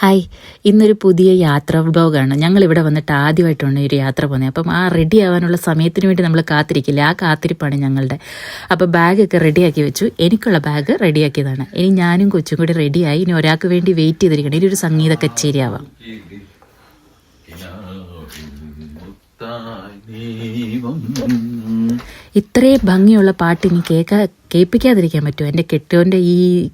Hi ഇന്നൊരു പുതിയ യാത്രാ ഞങ്ങൾ ഇവിടെ വന്നിട്ട് ആദ്യമായിട്ടാണ് ഒരു യാത്ര പോകുന്നത്. അപ്പം ആ റെഡി ആവാനുള്ള സമയത്തിന് വേണ്ടി നമ്മൾ കാത്തിരിക്കില്ല? ആ കാത്തിരിപ്പാണ് ഞങ്ങളുടെ. അപ്പോൾ ബാഗൊക്കെ റെഡിയാക്കി വെച്ചു. എനിക്കുള്ള ബാഗ് റെഡിയാക്കിയതാണ് ഇനി ഞാനും കൊച്ചും കൂടി റെഡിയായി ഇനി ഒരാൾക്ക് വേണ്ടി വെയിറ്റ് ചെയ്തിരിക്കണം. ഇനി ഒരു സംഗീത കച്ചേരി ആവാം. ഇത്രയും ഭംഗിയുള്ള പാട്ട് ഇനി കേൾക്കാ കേൾപ്പിക്കാതിരിക്കാൻ പറ്റുമോ? എന്റെ കെട്ടിയോന്റെ ഈ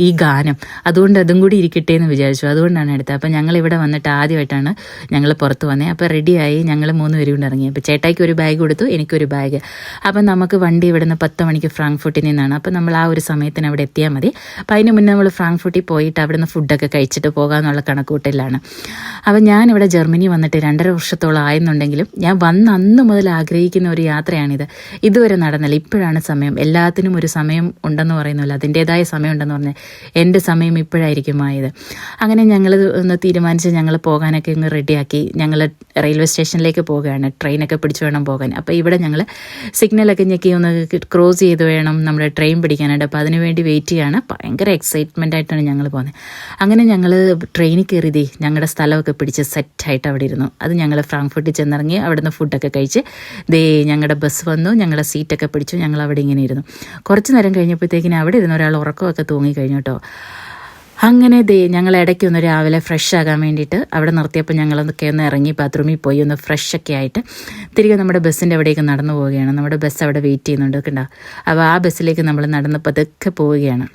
ഈ ഗാനം. അതുകൊണ്ട് അതും കൂടി ഇരിക്കട്ടെ എന്ന് വിചാരിച്ചു. അതുകൊണ്ടാണ് എടുത്തത്. അപ്പം ഞങ്ങൾ ഇവിടെ വന്നിട്ട് ആദ്യമായിട്ടാണ് ഞങ്ങൾ പുറത്ത് വന്നത് അപ്പോൾ റെഡിയായി ഞങ്ങൾ മൂന്ന് പേരും കൊണ്ട് ഇറങ്ങി. അപ്പോൾ ചേട്ടായിക്ക് ഒരു ബാഗ് കൊടുത്തു എനിക്കൊരു ബാഗ്. അപ്പം നമുക്ക് വണ്ടി ഇവിടെ നിന്ന് പത്ത് മണിക്ക് ഫ്രാങ്ക്ഫുട്ടിൽ നിന്നാണ്. അപ്പം നമ്മൾ ആ ഒരു സമയത്തിന് അവിടെ എത്തിയാൽ മതി. അപ്പം അതിന് മുന്നേ നമ്മൾ ഫ്രാങ്ക്ഫുട്ടിൽ പോയിട്ട് അവിടെ നിന്ന് ഫുഡൊക്കെ കഴിച്ചിട്ട് പോകാമെന്നുള്ള കണക്കൂട്ടലാണ് അപ്പം ഞാനിവിടെ ജർമ്മനി വന്നിട്ട് രണ്ടര വർഷത്തോളം ആയെന്നുണ്ടെങ്കിലും ഞാൻ വന്ന് അന്ന് മുതൽ ആഗ്രഹിക്കുന്ന ഒരു യാത്രയാണിത്. ഇതുവരെ നടന്നില്ല. ഇപ്പോഴാണ് സമയം. എല്ലാത്തിനും ഒരു സമയം ഉണ്ടെന്ന് പറയുന്നില്ല അതിന്റെതായ സമയം ഉണ്ടെന്ന് പറഞ്ഞാൽ എന്റെ സമയം ഇപ്പോഴായിരിക്കും ആയത്. അങ്ങനെ ഞങ്ങൾ ഒന്ന് തീരുമാനിച്ച് ഞങ്ങൾ പോകാനൊക്കെ ഇങ്ങ് റെഡിയാക്കി. ഞങ്ങൾ റെയിൽവേ സ്റ്റേഷനിലേക്ക് പോവുകയാണ്. ട്രെയിനൊക്കെ പിടിച്ചു വേണം പോകാൻ. അപ്പോൾ ഇവിടെ ഞങ്ങൾ സിഗ്നലൊക്കെ ഞെക്കി ഒന്ന് ക്രോസ് ചെയ്ത് വേണം നമ്മുടെ ട്രെയിൻ പിടിക്കാനായിട്ട്. അപ്പോൾ അതിനുവേണ്ടി വെയിറ്റ് ചെയ്യാണ്. ഭയങ്കര എക്സൈറ്റ്മെന്റ് ആയിട്ടാണ് ഞങ്ങൾ പോകുന്നത് അങ്ങനെ ഞങ്ങൾ ട്രെയിനിൽ കയറിയതേ ഞങ്ങളുടെ സ്ഥലമൊക്കെ പിടിച്ച് സെറ്റായിട്ട് അവിടെ ഇരുന്നു. അത് ഞങ്ങൾ ഫ്രാങ്ക്ഫർട്ടിൽ ചെന്നിറങ്ങി അവിടുന്ന് ഫുഡൊക്കെ കഴിച്ച് ദേ ഞങ്ങളുടെ ബസ് വന്നു. ഞങ്ങളുടെ സീറ്റൊക്കെ പിടിച്ചു. ഞങ്ങൾ അവിടെ ഇങ്ങനെ ഇരുന്നു. കുറച്ച് നേരം കഴിഞ്ഞപ്പോഴത്തേക്കിനും അവിടെ ഇരുന്ന ഒരാൾ ഉറക്കമൊക്കെ തൂങ്ങി കഴിഞ്ഞു കേട്ടോ. അങ്ങനെ ദേ ഞങ്ങൾ ഇടയ്ക്ക് ഒന്ന് രാവിലെ ഫ്രഷ് ആകാൻ വേണ്ടിയിട്ട് അവിടെ നിർത്തിയപ്പോൾ ഞങ്ങളൊക്കെ ഒന്ന് ഇറങ്ങി ബാത്റൂമിൽ പോയി ഒന്ന് ഫ്രഷ് ഒക്കെ ആയിട്ട് തിരികെ നമ്മുടെ ബസ്സിന്റെ അവിടേക്ക് നടന്നു പോവുകയാണ്. നമ്മുടെ ബസ് അവിടെ വെയിറ്റ് ചെയ്യുന്നുണ്ട് കണ്ടോ അപ്പോൾ ആ ബസ്സിലേക്ക് നമ്മൾ നടന്ന് പതുക്കെ പോവുകയാണ്.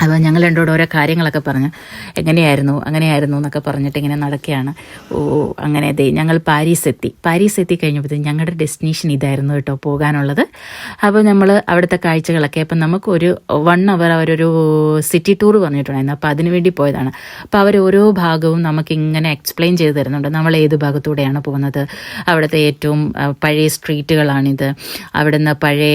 അപ്പോൾ ഞങ്ങൾ രണ്ടോട് ഓരോ കാര്യങ്ങളൊക്കെ പറഞ്ഞ് എങ്ങനെയായിരുന്നു? അങ്ങനെയായിരുന്നു എന്നൊക്കെ പറഞ്ഞിട്ട് ഇങ്ങനെ നടക്കുകയാണ്. ഓ അങ്ങനെ അതെ ഞങ്ങൾ പാരീസ് എത്തി പാരീസ് എത്തി കഴിഞ്ഞപ്പോൾ ഞങ്ങളുടെ ഡെസ്റ്റിനേഷൻ ഇതായിരുന്നു കേട്ടോ പോകാനുള്ളത്. അപ്പോൾ നമ്മൾ അവിടുത്തെ കാഴ്ചകളൊക്കെ അപ്പം നമുക്കൊരു വൺ അവർ അവരൊരു സിറ്റി ടൂർ പറഞ്ഞിട്ടുണ്ടായിരുന്നു. അപ്പോൾ അതിനു വേണ്ടി പോയതാണ്. അപ്പോൾ അവർ ഓരോ ഭാഗവും നമുക്കിങ്ങനെ എക്സ്പ്ലെയിൻ ചെയ്ത് തരുന്നുണ്ട്. നമ്മൾ ഏത് ഭാഗത്തൂടെയാണ് പോകുന്നത്? അവിടുത്തെ ഏറ്റവും പഴയ സ്ട്രീറ്റുകളാണിത് അവിടുന്ന് പഴയ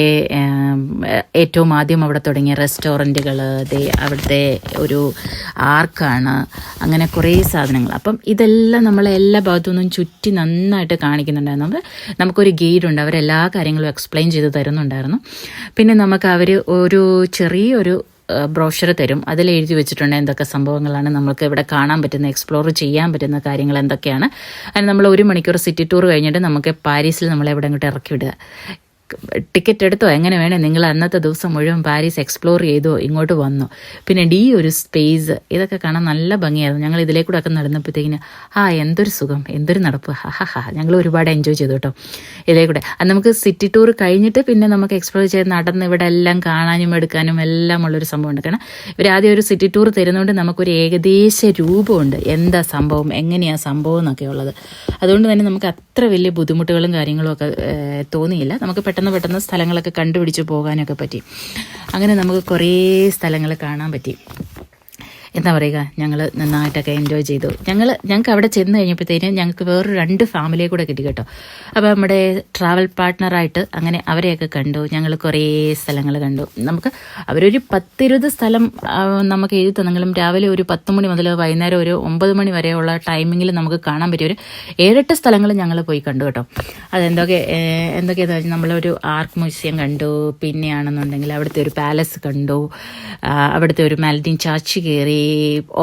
ഏറ്റവും ആദ്യം അവിടെ തുടങ്ങിയ റെസ്റ്റോറന്റുകൾ ദേ അവിടുത്തെ ഒരു ആർക്കാണ്. അങ്ങനെ കുറേ സാധനങ്ങൾ. അപ്പം ഇതെല്ലാം നമ്മളെ എല്ലാ ഭാഗത്തു നിന്നും ചുറ്റി നന്നായിട്ട് കാണിക്കുന്നുണ്ടായിരുന്നു. അപ്പോൾ നമുക്കൊരു ഗൈഡ് ഉണ്ട് അവരെല്ലാ കാര്യങ്ങളും എക്സ്പ്ലെയിൻ ചെയ്ത് തരുന്നുണ്ടായിരുന്നു. പിന്നെ നമുക്ക് അവർ ഒരു ചെറിയൊരു ബ്രോഷർ തരും. അതിൽ എഴുതി വെച്ചിട്ടുണ്ട് എന്തൊക്കെ സംഭവങ്ങളാണ് നമുക്ക് ഇവിടെ കാണാൻ പറ്റുന്ന എക്സ്പ്ലോർ ചെയ്യാൻ പറ്റുന്ന കാര്യങ്ങൾ എന്തൊക്കെയാണ്. അതിന് നമ്മൾ ഒരു മണിക്കൂർ സിറ്റി ടൂർ കഴിഞ്ഞിട്ട് നമുക്ക് പാരീസിൽ നമ്മളെ എവിടെ അങ്ങോട്ട് ഇറക്കി വിടുക. ടിക്കറ്റ് എടുത്തോ? എങ്ങനെ വേണേ? നിങ്ങൾ അന്നത്തെ ദിവസം മുഴുവൻ പാരീസ് എക്സ്പ്ലോർ ചെയ്തോ? ഇങ്ങോട്ട് വന്നോ? പിന്നെ ഈ ഒരു സ്പേസ് ഇതൊക്കെ കാണാൻ നല്ല ഭംഗിയായിരുന്നു. ഞങ്ങൾ ഇതിലേക്കൂടെ ഒക്കെ നടന്നപ്പോഴത്തേക്കിന് ആ എന്തൊരു സുഖം എന്തൊരു നടപ്പ്. ഹാ ഹാ ഹാ ഞങ്ങൾ ഒരുപാട് എൻജോയ് ചെയ്തു കേട്ടോ ഇതിലേക്കൂടെ അത് നമുക്ക് സിറ്റി ടൂർ കഴിഞ്ഞിട്ട് പിന്നെ നമുക്ക് എക്സ്പ്ലോർ ചെയ്ത് നടന്ന് ഇവിടെ എല്ലാം കാണാനും എടുക്കാനും എല്ലാം ഉള്ളൊരു സംഭവമുണ്ട്. കാരണം ഇവർ ആദ്യം ഒരു സിറ്റി ടൂർ തരുന്നതുകൊണ്ട് നമുക്കൊരു ഏകദേശ രൂപമുണ്ട്. എന്താ സംഭവം? എങ്ങനെയാണ് സംഭവം എന്നൊക്കെ ഉള്ളത്. അതുകൊണ്ട് തന്നെ നമുക്ക് അത്ര വലിയ ബുദ്ധിമുട്ടുകളും കാര്യങ്ങളും ഒക്കെ തോന്നിയില്ല. നമുക്ക് പെട്ടെന്ന് പെട്ടെന്ന് സ്ഥലങ്ങളൊക്കെ കണ്ടുപിടിച്ച് പോകാനൊക്കെ പറ്റി. അങ്ങനെ നമുക്ക് കുറേ സ്ഥലങ്ങൾ കാണാൻ പറ്റി. എന്താ പറയുക ഞങ്ങൾ നന്നായിട്ടൊക്കെ എൻജോയ് ചെയ്തു. ഞങ്ങൾ ഞങ്ങൾക്ക് അവിടെ ചെന്ന് കഴിഞ്ഞപ്പോഴത്തേനും ഞങ്ങൾക്ക് വേറൊരു രണ്ട് ഫാമിലിയെ കൂടെ കിട്ടി കേട്ടോ. അപ്പോൾ നമ്മുടെ ട്രാവൽ പാർട്ട്ണറായിട്ട് അങ്ങനെ അവരെയൊക്കെ കണ്ടു. ഞങ്ങൾ കുറേ സ്ഥലങ്ങൾ കണ്ടു. നമുക്ക് അവരൊരു പത്തിരുപത് സ്ഥലം നമുക്ക് എഴുതി തന്നെങ്കിലും രാവിലെ ഒരു പത്ത് മണി മുതൽ വൈകുന്നേരം ഒരു ഒമ്പത് മണി വരെയുള്ള ടൈമിങ്ങിൽ നമുക്ക് കാണാൻ പറ്റിയ ഒരു ഏഴെട്ട് സ്ഥലങ്ങൾ ഞങ്ങൾ പോയി കണ്ടു കേട്ടോ. അതെന്തൊക്കെ എന്തൊക്കെയാണെന്ന് വെച്ചാൽ നമ്മളൊരു ആർക്ക് മ്യൂസിയം കണ്ടു. പിന്നെയാണെന്നുണ്ടെങ്കിൽ അവിടുത്തെ ഒരു പാലസ് കണ്ടു. അവിടുത്തെ ഒരു മാലഡീൻ ചാച്ചി കയറി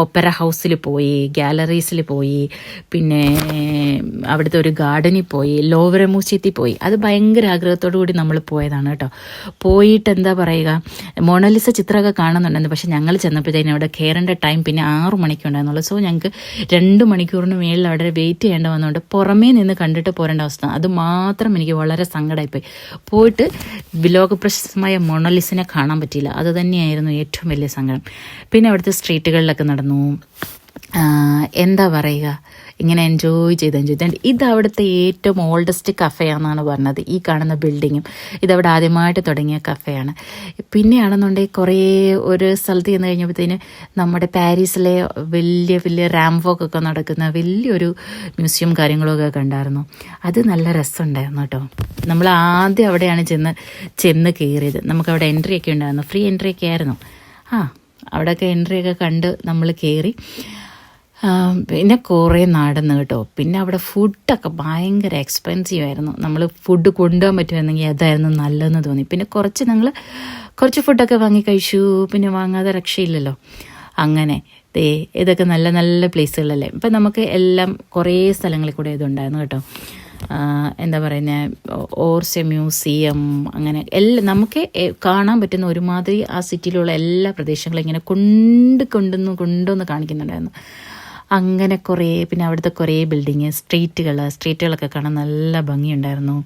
ഓപ്പറ ഹൗസിൽ പോയി ഗാലറീസിൽ പോയി പിന്നെ അവിടുത്തെ ഒരു ഗാർഡനിൽ പോയി ലോവര പോയി. അത് ഭയങ്കര ആഗ്രഹത്തോടു കൂടി നമ്മൾ പോയതാണ് കേട്ടോ. പോയിട്ട് എന്താ പറയുക മൊണലിസ ചിത്രമൊക്കെ കാണുന്നുണ്ടെന്ന് പക്ഷെ ഞങ്ങൾ ചെന്നപ്പോഴത്തേനും അവിടെ കയറേണ്ട ടൈം പിന്നെ ആറു മണിക്കുണ്ടായിരുന്നുള്ളൂ സോ ഞങ്ങൾക്ക് രണ്ട് മണിക്കൂറിന് മേളിൽ അവിടെ വെയിറ്റ് ചെയ്യേണ്ട വന്നുകൊണ്ട് പുറമേ നിന്ന് കണ്ടിട്ട് പോരേണ്ട അവസ്ഥ. അത് മാത്രം എനിക്ക് വളരെ സങ്കടമായിപ്പോയി. പോയിട്ട് ലോകപ്രശസ്തമായ മൊണലിസിനെ കാണാൻ പറ്റിയില്ല. അത് തന്നെയായിരുന്നു ഏറ്റവും വലിയ സങ്കടം. പിന്നെ അവിടുത്തെ സ്ട്രീറ്റുകളിലൊക്കെ നടന്നു. എന്താ പറയുക? ഇങ്ങനെ എൻജോയ് ചെയ്ത് എൻജോയ് ചെയ്ത്. ഇത് അവിടുത്തെ ഏറ്റവും ഓൾഡസ്റ്റ് കഫേയാണെന്നാണ് പറഞ്ഞത്. ഈ കാണുന്ന ബിൽഡിങ്ങും ഇതവിടെ ആദ്യമായിട്ട് തുടങ്ങിയ കഫേയാണ്. പിന്നെയാണെന്നുണ്ടെങ്കിൽ കുറേ ഒരു സ്ഥലത്ത് ചെന്ന് കഴിഞ്ഞപ്പോഴത്തേന് നമ്മുടെ പാരീസിലെ വലിയ വലിയ റാംവോക്ക് ഒക്കെ നടക്കുന്ന വലിയൊരു മ്യൂസിയം കാര്യങ്ങളൊക്കെ കണ്ടായിരുന്നു. അത് നല്ല രസമുണ്ടായിരുന്നു കേട്ടോ. നമ്മൾ ആദ്യം അവിടെയാണ് ചെന്ന് ചെന്ന് കയറിയത്. നമുക്കവിടെ എൻട്രി ഒക്കെ ഉണ്ടായിരുന്നു. ഫ്രീ എൻട്രി ഒക്കെ ആയിരുന്നു. ആ അവിടെയൊക്കെ എൻട്രി ഒക്കെ കണ്ട് നമ്മൾ കയറി പിന്നെ കുറേ നടന്ന് കേട്ടോ. പിന്നെ അവിടെ ഫുഡൊക്കെ ഭയങ്കര എക്സ്പെൻസീവ് ആയിരുന്നു. നമ്മൾ ഫുഡ് കൊണ്ടുപോകാൻ പറ്റുമായിരുന്നെങ്കിൽ അതായിരുന്നു നല്ലതെന്ന് തോന്നി. പിന്നെ കുറച്ച് ഞങ്ങൾ കുറച്ച് ഫുഡൊക്കെ വാങ്ങി കഴിച്ചു. പിന്നെ വാങ്ങാതെ രക്ഷയില്ലല്ലോ. അങ്ങനെ ദേ ഇതൊക്കെ നല്ല നല്ല പ്ലേസുകളല്ലേ ഇപ്പം നമുക്ക് എല്ലാം കുറേ സ്ഥലങ്ങളിൽ കൂടെ ഇതുണ്ടായിരുന്നു കേട്ടോ. എന്താ പറയുന്നത് ഓർച്ച മ്യൂസിയം അങ്ങനെ എല്ലാം നമുക്ക് കാണാൻ പറ്റുന്ന ഒരുമാതിരി ആ സിറ്റിയിലുള്ള എല്ലാ പ്രദേശങ്ങളും ഇങ്ങനെ കൊണ്ട് കൊണ്ടുവന്ന് കൊണ്ടുവന്ന് കാണിക്കുന്നുണ്ടായിരുന്നു. അങ്ങനെ കുറേ പിന്നെ അവിടുത്തെ കുറേ ബിൽഡിങ് സ്ട്രീറ്റുകൾ സ്ട്രീറ്റുകളൊക്കെ കാണാൻ നല്ല ഭംഗിയുണ്ടായിരുന്നു.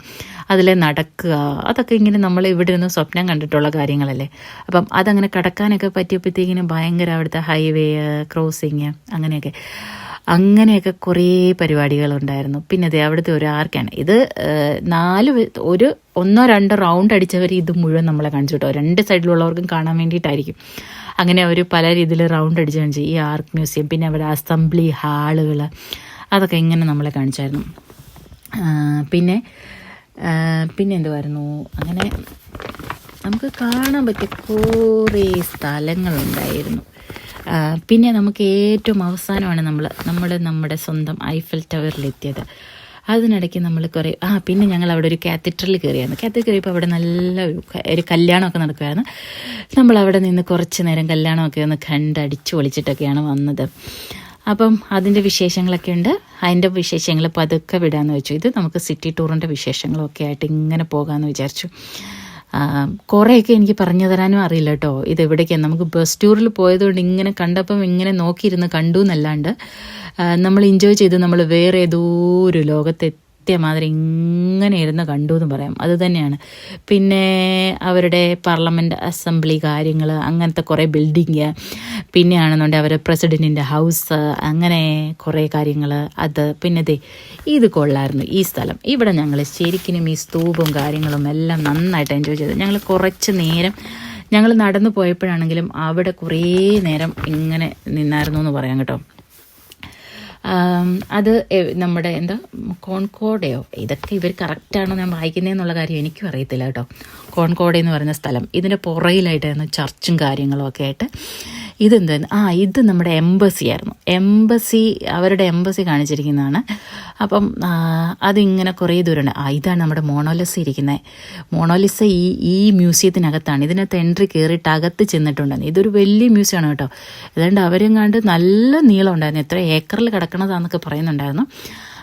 അതിലെ നടക്കുക അതൊക്കെ ഇങ്ങനെ നമ്മൾ ഇവിടെ നിന്ന് സ്വപ്നം കണ്ടിട്ടുള്ള കാര്യങ്ങളല്ലേ. അപ്പം അതങ്ങനെ കടക്കാനൊക്കെ പറ്റിയപ്പോഴത്തേക്കിനും ഭയങ്കര അവിടുത്തെ ഹൈവേ ക്രോസിങ് അങ്ങനെയൊക്കെ. അങ്ങനെയൊക്കെ കുറേ പരിപാടികളുണ്ടായിരുന്നു. പിന്നെ അതെ അവിടുത്തെ ഒരു ആർക്കാണ്. ഇത് നാല് ഒരു ഒന്നോ രണ്ടോ റൗണ്ട് അടിച്ചവർ ഇത് മുഴുവൻ നമ്മളെ കാണിച്ചു കേട്ടോ. രണ്ട് സൈഡിലുള്ളവർക്കും കാണാൻ വേണ്ടിയിട്ടായിരിക്കും. അങ്ങനെ അവർ പല രീതിയിൽ റൗണ്ട് അടിച്ചു കാണിച്ചു ഈ ആർക്ക് മ്യൂസിയം പിന്നെ അവിടെ അസംബ്ലി ഹാളുകൾ അതൊക്കെ ഇങ്ങനെ നമ്മളെ കാണിച്ചായിരുന്നു. പിന്നെ പിന്നെ എന്തുമായിരുന്നു അങ്ങനെ നമുക്ക് കാണാൻ പറ്റിയ കുറേ സ്ഥലങ്ങളുണ്ടായിരുന്നു. പിന്നെ നമുക്ക് ഏറ്റവും അവസാനമാണ് നമ്മൾ നമ്മൾ നമ്മുടെ സ്വന്തം ഐഫൽ ടവറിലെത്തിയത് അതിനിടയ്ക്ക് നമ്മൾ കുറേ ആ പിന്നെ ഞങ്ങൾ അവിടെ ഒരു കാത്തീഡ്രൽ കയറിയായിരുന്നു കാത്തീഡ്രൽ കയറിയപ്പോൾ അവിടെ നല്ല ഒരു കല്യാണമൊക്കെ നടക്കുമായിരുന്നു നമ്മൾ അവിടെ നിന്ന് കുറച്ച് നേരം കല്യാണമൊക്കെ ഒന്ന് കണ്ട് അടിച്ചു പൊളിച്ചിട്ടൊക്കെയാണ് വന്നത്. അപ്പം അതിന്റെ വിശേഷങ്ങളൊക്കെ ഉണ്ട്. അതിന്റെ വിശേഷങ്ങൾ പതുക്കെ വിടാമെന്ന് വെച്ചു. ഇത് നമുക്ക് സിറ്റി ടൂറിന്റെ വിശേഷങ്ങളൊക്കെ ആയിട്ട് ഇങ്ങനെ പോകാമെന്ന് വിചാരിച്ചു. കുറേയൊക്കെ എനിക്ക് പറഞ്ഞു തരാനും അറിയില്ല കേട്ടോ. ഇത് എവിടേക്കാണ് നമുക്ക് ബസ് ടൂറിൽ പോയതുകൊണ്ട് ഇങ്ങനെ കണ്ടപ്പം ഇങ്ങനെ നോക്കിയിരുന്ന് കണ്ടു എന്നല്ലാണ്ട് നമ്മൾ എൻജോയ് ചെയ്ത് നമ്മൾ വേറെ ഏതോ ഒരു ലോകത്തെ എത്തിയ മാതിരി ഇങ്ങനെ ഇരുന്ന് കണ്ടു എന്ന് പറയാം. അത് തന്നെയാണ്. പിന്നെ അവരുടെ പാർലമെന്റ് അസംബ്ലി കാര്യങ്ങൾ അങ്ങനത്തെ കുറേ ബിൽഡിങ് പിന്നെയാണെന്നുണ്ടെങ്കിൽ അവരുടെ പ്രസിഡന്റിന്റെ ഹൗസ് അങ്ങനെ കുറേ കാര്യങ്ങൾ അത് പിന്നെ ദേ ഇത് കൊള്ളായിരുന്നു ഈ സ്ഥലം. ഇവിടെ ഞങ്ങൾ ശരിക്കും ഈ സ്തൂപും കാര്യങ്ങളും എല്ലാം നന്നായിട്ട് എൻജോയ് ചെയ്തു. ഞങ്ങൾ കുറച്ച് നേരം ഞങ്ങൾ നടന്നു പോയപ്പോഴാണെങ്കിലും അവിടെ കുറേ നേരം ഇങ്ങനെ നിന്നായിരുന്നു എന്ന് പറയാം കേട്ടോ. അത് നമ്മുടെ എന്താ കോൺകോഡയോ ഇതൊക്കെ ഇവർ കറക്റ്റാണോ ഞാൻ വായിക്കുന്നതെന്നുള്ള കാര്യം എനിക്കും അറിയത്തില്ല കേട്ടോ. കോൺകോഡ എന്ന് പറയുന്ന സ്ഥലം. ഇതിന്റെ പുറയിലായിട്ടായിരുന്നു ചർച്ചും കാര്യങ്ങളും ഒക്കെ ആയിട്ട്. ഇതെന്തായിരുന്നു ആ ഇത് നമ്മുടെ എംബസി ആയിരുന്നു. എംബസി അവരുടെ എംബസി കാണിച്ചിരിക്കുന്നതാണ്. അപ്പം അതിങ്ങനെ കുറേ ദൂരമുണ്ട്. ആ ഇതാണ് നമ്മുടെ മോണോലിസ ഇരിക്കുന്നത് മോണോലിസ ഈ ഈ മ്യൂസിയത്തിനകത്താണ്. ഇതിനകത്ത് എൻട്രി കയറിയിട്ട് അകത്ത് ചെന്നിട്ടുണ്ടായിരുന്നു ഇതൊരു വലിയ മ്യൂസിയമാണ് കേട്ടോ. അതുകൊണ്ട് അവരും കണ്ട് നല്ല നീളം ഉണ്ടായിരുന്നു എത്ര ഏക്കറിൽ കിടക്കണതാന്നൊക്കെ പറയുന്നുണ്ടായിരുന്നു.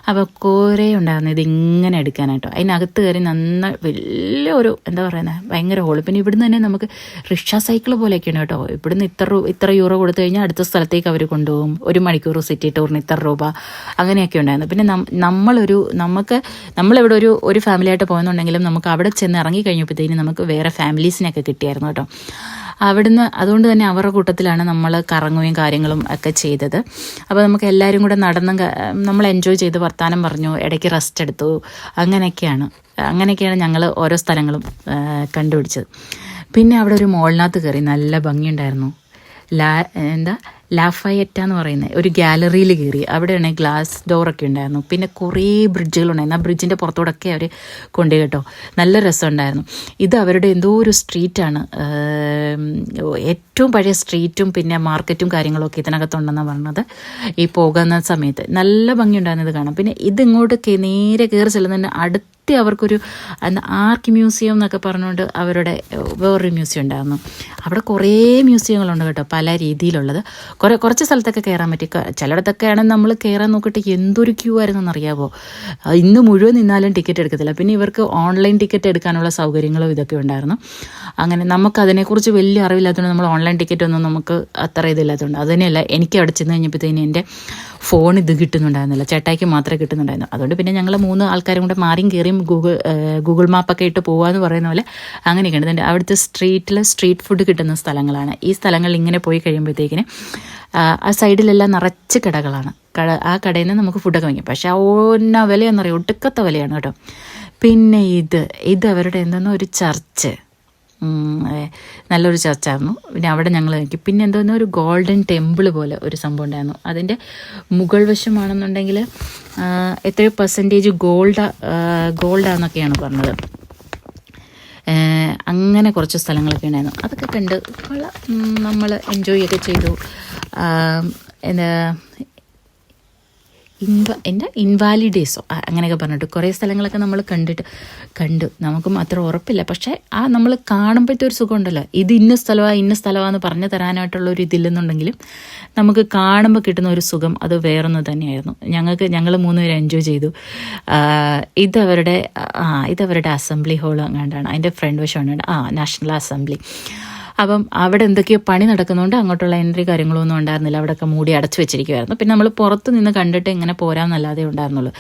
അപ്പോൾ കുറേ ഇത് ഇങ്ങനെ എടുക്കാനായിട്ടോ. അതിനകത്ത് കയറി നന്ന വലിയ ഒരു എന്താ പറയുന്നത് ഭയങ്കര ഹോൾ പിന്നെ ഇവിടുന്ന് തന്നെ നമുക്ക് റിക്ഷ സൈക്കിൾ പോലെയൊക്കെയാണ് കേട്ടോ. ഇവിടുന്ന് ഇത്ര ഇത്ര യൂറോ കൊടുത്തു കഴിഞ്ഞാൽ അടുത്ത സ്ഥലത്തേക്ക് അവർ കൊണ്ടുപോകും. ഒരു മണിക്കൂർ സിറ്റി ടൂറിന് ഇത്ര രൂപ. അങ്ങനെയൊക്കെ ഉണ്ടായിരുന്നു. പിന്നെ നമ്മളൊരു നമുക്ക് നമ്മളിവിടെ ഒരു ഒരു ഫാമിലിയായിട്ട് പോകുന്നുണ്ടെങ്കിലും നമുക്ക് അവിടെ ചെന്ന് ഇറങ്ങി കഴിഞ്ഞപ്പോഴത്തേക്കും നമുക്ക് വേറെ ഫാമിലീസിനെയൊക്കെ കിട്ടിയായിരുന്നു കേട്ടോ. അവിടുന്ന് അതുകൊണ്ട് തന്നെ അവരുടെ കൂട്ടത്തിലാണ് നമ്മൾ കറങ്ങുകയും കാര്യങ്ങളും ഒക്കെ ചെയ്തത്. അപ്പോൾ നമുക്ക് എല്ലാവരും കൂടെ നടന്ന് നമ്മൾ എൻജോയ് ചെയ്ത് വർത്തമാനം പറഞ്ഞു ഇടയ്ക്ക് റെസ്റ്റ് എടുത്തു അങ്ങനെയൊക്കെയാണ്. അങ്ങനെയൊക്കെയാണ് ഞങ്ങൾ ഓരോ സ്ഥലങ്ങളും കണ്ടുപിടിച്ചത്. പിന്നെ അവിടെ ഒരു മോളിനകത്ത് കയറി നല്ല ഭംഗിയുണ്ടായിരുന്നു. ലാ എന്താ ലാഫയറ്റ എന്ന് പറയുന്നത് ഒരു ഗാലറിയിൽ കയറി. അവിടെയാണ് ഗ്ലാസ് ഡോറൊക്കെ ഉണ്ടായിരുന്നു. പിന്നെ കുറേ ബ്രിഡ്ജുകളുണ്ടായിരുന്നു ആ ബ്രിഡ്ജിന്റെ പുറത്തോടൊക്കെ അവർ കൊണ്ടുപോയി കേട്ടോ. നല്ല രസമുണ്ടായിരുന്നു. ഇത് അവരുടെ എന്തോ ഒരു സ്ട്രീറ്റാണ് ഏറ്റവും പഴയ സ്ട്രീറ്റും പിന്നെ മാർക്കറ്റും കാര്യങ്ങളൊക്കെ ഇതിനകത്തുണ്ടെന്നാണ് പറഞ്ഞത്. ഈ പോകുന്ന സമയത്ത് നല്ല ഭംഗിയുണ്ടായിരുന്നു ഇത് കാണാം. പിന്നെ ഇതിങ്ങോട്ട് നേരെ കയറി ചെല്ലുന്നതിന് അടുത്ത് അവർക്കൊരു ആർക്ക് മ്യൂസിയം എന്നൊക്കെ പറഞ്ഞുകൊണ്ട് അവരുടെ വേറൊരു മ്യൂസിയം ഉണ്ടായിരുന്നു. അവിടെ കുറേ മ്യൂസിയങ്ങളുണ്ട് കേട്ടോ പല രീതിയിലുള്ളത്. കുറേ കുറച്ച് സ്ഥലത്തൊക്കെ കയറാൻ പറ്റി. ക- ചിലയിടത്തൊക്കെ ആണെങ്കിൽ നമ്മൾ കയറാൻ നോക്കിയിട്ട് എന്തൊരു ക്യൂ ആയിരുന്നു അറിയാമോ ഇന്ന് മുഴുവൻ നിന്നാലും ടിക്കറ്റ് എടുക്കത്തില്ല. പിന്നെ ഇവർക്ക് ഓൺലൈൻ ടിക്കറ്റ് എടുക്കാനുള്ള സൗകര്യങ്ങളും ഇതൊക്കെ ഉണ്ടായിരുന്നു. അങ്ങനെ നമുക്ക് അതിനെക്കുറിച്ച് വലിയ അറിവില്ലാത്തതുകൊണ്ട് നമ്മൾ ഓൺലൈൻ ടിക്കറ്റ് ഒന്നും നമുക്ക് അത്ര ഇതില്ലാത്തതുകൊണ്ട്. അതുതന്നെയല്ല എനിക്ക് അവിടെ ചെന്ന് കഴിഞ്ഞപ്പോഴത്തേന് എന്റെ ഫോൺ ഇത് കിട്ടുന്നുണ്ടായിരുന്നില്ല. ചേട്ടായിക്ക് മാത്രമേ കിട്ടുന്നുണ്ടായിരുന്നു. അതുകൊണ്ട് പിന്നെ ഞങ്ങൾ മൂന്ന് ആൾക്കാരും കൂടെ മാറിയും കയറിയും ഗൂഗിൾ ഗൂഗിൾ മാപ്പൊക്കെ ഇട്ട് പോകാമെന്ന് പറയുന്ന പോലെ അങ്ങനെയൊക്കെയാണ്. അവിടുത്തെ സ്ട്രീറ്റിൽ സ്ട്രീറ്റ് ഫുഡ് കിട്ടുന്ന സ്ഥലങ്ങളാണ്. ഈ സ്ഥലങ്ങളിൽ ഇങ്ങനെ പോയി കഴിയുമ്പോഴത്തേക്കിന് ആ, സൈഡിലെല്ലാം നിറച്ച് കടകളാണ്. കട ആ കടയിൽ നിന്ന് നമുക്ക് ഫുഡൊക്കെ വാങ്ങിക്കും. പക്ഷേ ആ ഒന്ന വിലയെന്നറിയാം ഒടുക്കത്തെ വിലയാണ് കേട്ടോ. പിന്നെ ഇത് ഇത് അവരുടെ എന്തെന്നോ ഒരു ചർച്ച് നല്ലൊരു ചർച്ചായിരുന്നു പിന്നെ അവിടെ ഞങ്ങൾ നോക്കി പിന്നെ എന്തോന്നോ ഒരു ഗോൾഡൻ ടെമ്പിൾ പോലെ ഒരു സംഭവം ഉണ്ടായിരുന്നു. അതിന്റെ മുകൾ വശമാണെന്നുണ്ടെങ്കിൽ എത്രയോ പെർസെന്റേജ് ഗോൾഡ് ഗോൾഡാന്നൊക്കെയാണ് പറഞ്ഞത്. അങ്ങനെ കുറച്ച് സ്ഥലങ്ങളൊക്കെ ഉണ്ടായിരുന്നു. അതൊക്കെ കണ്ട് നമ്മൾ എൻജോയ് ഒക്കെ ചെയ്തു. എന്താ? ഇൻവ എന്റെ ഇൻവാലിഡേസോ അങ്ങനെയൊക്കെ പറഞ്ഞിട്ട് കുറേ സ്ഥലങ്ങളൊക്കെ നമ്മൾ കണ്ടിട്ട് കണ്ടു. നമുക്കും അത്ര ഉറപ്പില്ല. പക്ഷേ ആ നമ്മൾ കാണുമ്പോഴത്തെ ഒരു സുഖമുണ്ടല്ലോ. ഇത് ഇന്ന സ്ഥലമാണ് ഇന്ന സ്ഥലമാണെന്ന് പറഞ്ഞു തരാനായിട്ടുള്ള ഒരു ഇതില്ലെന്നുണ്ടെങ്കിലും നമുക്ക് കാണുമ്പോൾ കിട്ടുന്ന ഒരു സുഖം അത് വേറൊന്ന് തന്നെയായിരുന്നു. ഞങ്ങൾക്ക് ഞങ്ങൾ മൂന്നുപേരും എൻജോയ് ചെയ്തു. ഇതവരുടെ ആ ഇതവരുടെ അസംബ്ലി ഹോൾ അങ്ങാണ്ടാണ് അതിന്റെ ഫ്രണ്ട് വശം ആ നാഷണൽ അസംബ്ലി അപ്പം അവിടെ എന്തൊക്കെയോ പണി നടക്കുന്നതുകൊണ്ട് അങ്ങോട്ടുള്ള എൻട്രി കാര്യങ്ങളൊന്നും ഉണ്ടായിരുന്നില്ല. അവിടെയൊക്കെ മൂടി അടച്ചു വെച്ചിരിക്കുമായിരുന്നു പിന്നെ നമ്മൾ പുറത്ത് നിന്ന് കണ്ടിട്ട് ഇങ്ങനെ പോരാമെന്നല്ലാതെ ഉണ്ടായിരുന്നുള്ളൂ.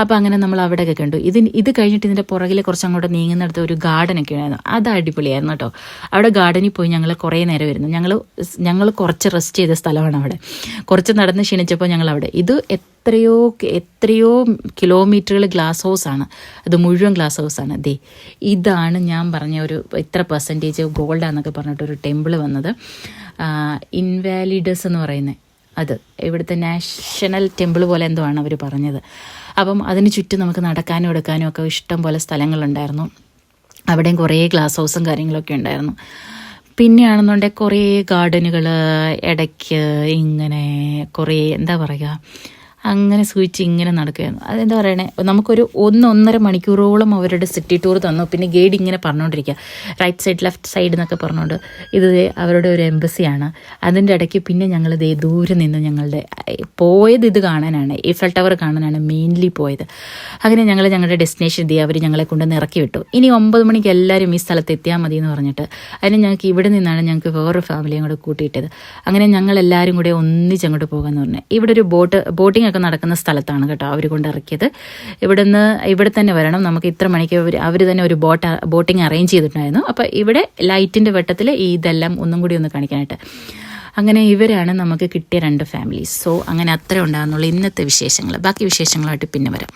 അപ്പോൾ അങ്ങനെ നമ്മൾ അവിടെയൊക്കെ കണ്ടു. ഇതിന് ഇത് കഴിഞ്ഞിട്ട് ഇതിന്റെ പുറകിൽ കുറച്ച് അങ്ങോട്ട് നീങ്ങുന്നിടത്ത് ഒരു ഗാർഡനൊക്കെ ഉണ്ടായിരുന്നു. അത് അടിപൊളിയായിരുന്നു കേട്ടോ. അവിടെ ഗാർഡനിൽ പോയി ഞങ്ങൾ കുറേ നേരം വരുന്നു ഞങ്ങൾ ഞങ്ങൾ കുറച്ച് റെസ്റ്റ് ചെയ്ത സ്ഥലമാണ് അവിടെ. കുറച്ച് നടന്ന് ക്ഷണിച്ചപ്പോൾ ഞങ്ങൾ അവിടെ. ഇത് എത്രയോ എത്രയോ കിലോമീറ്ററുകൾ ഗ്ലാസ് ഹൗസ് ആണ്. അത് മുഴുവൻ ഗ്ലാസ് ഹൗസ് ആണ്. ദേ ഇതാണ് ഞാൻ പറഞ്ഞ ഒരു ഇത്ര പെർസെന്റേജ് ഗോൾഡാന്നൊക്കെ പറഞ്ഞിട്ടൊരു ടെമ്പിൾ വന്നത്. ഇൻവാലിഡസ് എന്ന് പറയുന്നത് അത്. ഇവിടുത്തെ നാഷണൽ ടെമ്പിൾ പോലെ എന്തോ ആണ് അവർ പറഞ്ഞത്. അപ്പം അതിന് ചുറ്റും നമുക്ക് നടക്കാനും എടുക്കാനും ഒക്കെ ഇഷ്ടം പോലെ സ്ഥലങ്ങളുണ്ടായിരുന്നു. അവിടെയും കുറേ ഗ്ലാസ് ഹൗസും കാര്യങ്ങളൊക്കെ ഉണ്ടായിരുന്നു. പിന്നെയാണെന്നുണ്ടെങ്കിൽ കുറേ ഗാർഡനുകൾ ഇടയ്ക്ക് ഇങ്ങനെ കുറേ എന്താ പറയുക അങ്ങനെ സൂചിച്ച് ഇങ്ങനെ നടക്കുകയാണ് അതെന്താ പറയണേ? നമുക്കൊരു ഒന്ന് ഒന്നര മണിക്കൂറോളം അവരുടെ സിറ്റി ടൂർ തന്നു. പിന്നെ ഗൈഡ് ഇങ്ങനെ പറഞ്ഞുകൊണ്ടിരിക്കുക റൈറ്റ് സൈഡ് ലെഫ്റ്റ് സൈഡ് എന്നൊക്കെ പറഞ്ഞുകൊണ്ട് ഇത് അവരുടെ ഒരു എംബസിയാണ്. അതിന്റെ ഇടയ്ക്ക് പിന്നെ ഞങ്ങൾ ദേ ദൂരെ നിന്ന് ഞങ്ങളുടെ പോയത് ഇത് കാണാനാണ്. ഈഫൽ ടവർ കാണാനാണ് മെയിൻലി പോയത്. അങ്ങനെ ഞങ്ങൾ ഞങ്ങളുടെ ഡെസ്റ്റിനേഷൻ എത്തി അവർ ഞങ്ങളെ കൊണ്ടുവന്ന് ഇറക്കി വിട്ടു. ഇനി ഒമ്പത് മണിക്ക് എല്ലാവരും ഈ സ്ഥലത്ത് എത്തിയാൽ മതി എന്ന് പറഞ്ഞിട്ട് അതിന് ഞങ്ങൾക്ക് ഇവിടെ നിന്നാണ് ഞങ്ങൾക്ക് വേറൊരു ഫാമിലിയും കൂടെ കൂട്ടിയിട്ടത്. അങ്ങനെ ഞങ്ങൾ എല്ലാവരും കൂടെ ഒന്നിച്ച് അങ്ങോട്ട് പോകാമെന്ന് പറഞ്ഞു. ഇവിടെ ഒരു ബോട്ട് ബോട്ടിംഗ് ഒക്കെ നടക്കുന്ന സ്ഥലത്താണ് കേട്ടോ അവർ കൊണ്ട് ഇറക്കിയത് ഇവിടുന്ന് ഇവിടെ തന്നെ വരണം. നമുക്ക് ഇത്ര മണിക്ക് അവർ തന്നെ ഒരു ബോട്ട് ബോട്ടിംഗ് അറേഞ്ച് ചെയ്തിട്ടുണ്ടായിരുന്നു. അപ്പോൾ ഇവിടെ ലൈറ്റിന്റെ വെട്ടത്തിൽ ഇതെല്ലാം ഒന്നും കൂടി ഒന്ന് കാണിക്കാനായിട്ട്. അങ്ങനെ ഇവരാണ് നമുക്ക് കിട്ടിയ രണ്ട് ഫാമിലീസ്. സോ അങ്ങനെ അത്ര ഉണ്ടാകുന്നുള്ളൂ ഇന്നത്തെ വിശേഷങ്ങൾ ബാക്കി വിശേഷങ്ങളായിട്ട് പിന്നെ വരാം.